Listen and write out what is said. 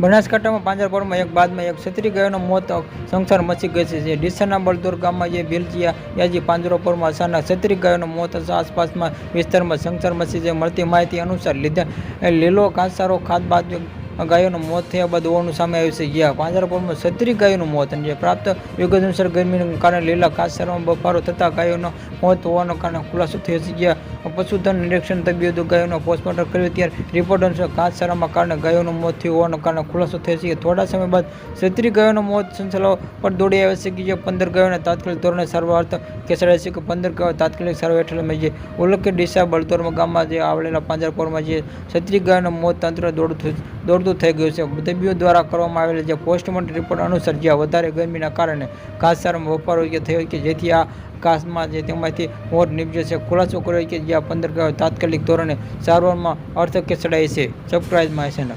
બનાસકાંઠામાં પાંજરાપોળમાં એક બાદમાં એક છત્રી ગાયોનો મોત સંસાર મચી ગઈ છે. ડીસાના બળદોર ગામમાં જે ભીલચિયા યાજી પાંજરાપોળમાં અચાનક છત્રી ગાયોનો મોત આસપાસમાં વિસ્તારમાં સંસાર મચી છે મળતી માહિતી અનુસાર લીધા લીલો ઘાસચારો ખાદ બાદ ગાયોનું મોત થયા બાદ હોવાનું સામે આવ્યું છે. જ્યાં પાંજરાપોળમાં છત્રી ગાયોનું મોત અને જે પ્રાપ્ત વિગત અનુસાર ગરમીને કારણે લીલા ઘાસચારામાં બફારો થતાં ગાયોનો મોત હોવાનો કારણે ખુલાસો થયો છે. જ્યાં પશુધન નિરીક્ષણ તબીબો ગાયોનો પોસ્ટમોર્ટમ કર્યું ત્યારે રિપોર્ટ અનુસાર ઘાસચારામાં કારણે ગાયોનું મોત થયું હોવાના કારણે ખુલાસો થયો છે. થોડા સમય બાદ સત્રી ગાયોનો મોત સંચલાવ પર દોડી આવે છે કે જે પંદર ગાયોને તાત્કાલિક ધોરણે સારવાર અર્થ છે કે પંદર ગાયો તાત્કાલિક સારવાર હેઠળ મળી છે. ઉલ્લેખ ડીસા બળતોરમાં ગામમાં જે આવેલા પાંજરાપોરમાં જે સત્રી ગાયોનો મોત તંત્ર દોડતું દોડતું થઈ ગયું છે. તબીબો દ્વારા કરવામાં આવેલા જે પોસ્ટમોર્ટમ રિપોર્ટ અનુસાર જ્યાં વધારે ગરમીના કારણે ઘાસચારામાં બફારો જે થયો કે જેથી આ ઘાસમાં જે તેમાંથી મોત નીપજ્યો છે. ખુલાસો કર્યો કે જ્યાં પંદર તાત્કાલિક ધોરણે સારવારમાં અર્થ કેસડાય છે સબસ્ક્રાઇબ માય ચેનલ